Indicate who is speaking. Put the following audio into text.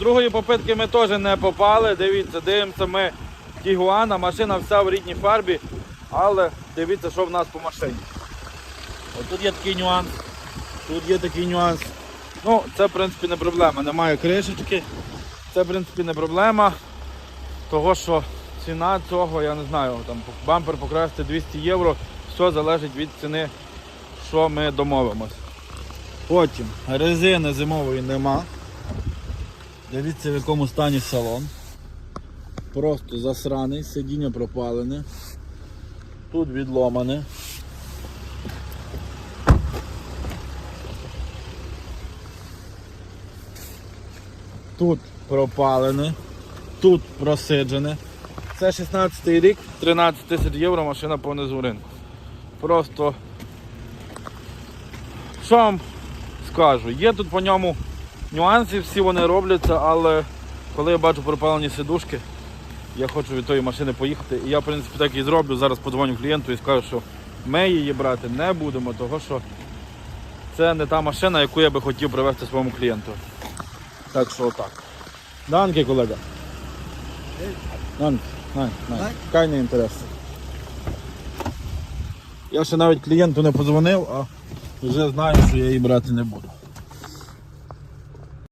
Speaker 1: другої попитки ми теж не попали. Дивіться, дивимося ми Тігуана, машина вся в рідній фарбі, але дивіться, що в нас по машині. От тут є такий нюанс, тут є такий нюанс. Ну, це в принципі не проблема. Немає кришечки. Це в принципі не проблема. Того, що ціна цього, я не знаю, там бампер покрасити 200 євро, все залежить від ціни, що ми домовимось. Потім резини зимової нема. Дивіться в якому стані салон. Просто засраний, сидіння пропалене. Тут відломане. Тут пропалене, тут просиджене. Це 16 рік, 13 тисяч євро машина по низу ринку. Просто що вам скажу, є тут по ньому нюанси, всі вони робляться, але коли я бачу пропалені сидушки, я хочу від тої машини поїхати. І я, в принципі, так і зроблю. Зараз подзвоню клієнту і скажу, що ми її брати не будемо, того що це не та машина, яку я би хотів привезти своєму клієнту. Так що отак. Данки, колега. Данки. Най, най. Кай не інтерес. Я ще навіть клієнту не подзвонив, а вже знаю, що я її брати не буду.